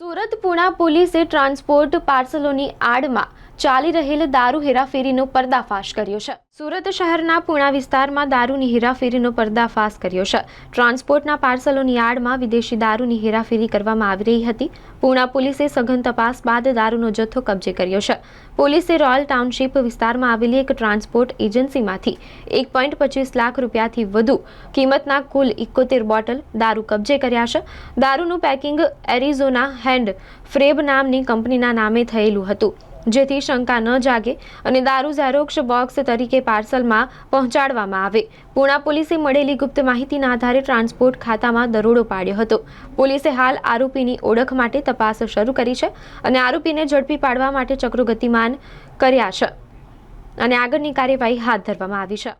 સુરત પુણા પોલીસે ટ્રાન્સપોર્ટ પાર્સલોની આડમાં ચાલી રહેલ દારૂ હેરાફેરીનો પર્દાફાશ કર્યો છે. સુરત શહેરના પૂણા વિસ્તારમાં દારૂની હેરાફેરીનો પર્દાફાશ કર્યો છે. ટ્રાન્સપોર્ટના પાર્સલોની યાર્ડમાં વિદેશી દારૂની હેરાફેરી કરવામાં આવી રહી હતી. પૂણા પોલીસે સઘન તપાસ બાદ દારૂનો જથ્થો કબજે કર્યો છે. પોલીસે રોયલ ટાઉનશીપ વિસ્તારમાં આવેલી એક ટ્રાન્સપોર્ટ એજન્સીમાંથી એક પોઈન્ટ પચીસ લાખ રૂપિયાથી વધુ કિંમતના કુલ ઇકોતેર બોટલ દારૂ કબજે કર્યા છે. દારૂનું પેકિંગ એરિઝોના હેન્ડ ફ્રેબ નામની કંપનીના નામે થયેલું હતું. જેથી શંકા ન જાગે અને દારૂ ઝેરોક્ષ બોક્સ તરીકે પાર્સલમાં પહોંચાડવામાં આવે. પુણા પોલીસે મળેલી ગુપ્ત માહિતીના આધારે ટ્રાન્સપોર્ટ ખાતામાં દરોડો પાડ્યો હતો. પોલીસે હાલ આરોપીની ઓળખ માટે તપાસ શરૂ કરી છે અને આરોપીને ઝડપી પાડવા માટે ચક્રો ગતિમાન કર્યા છે અને આગળની કાર્યવાહી હાથ ધરવામાં આવી છે.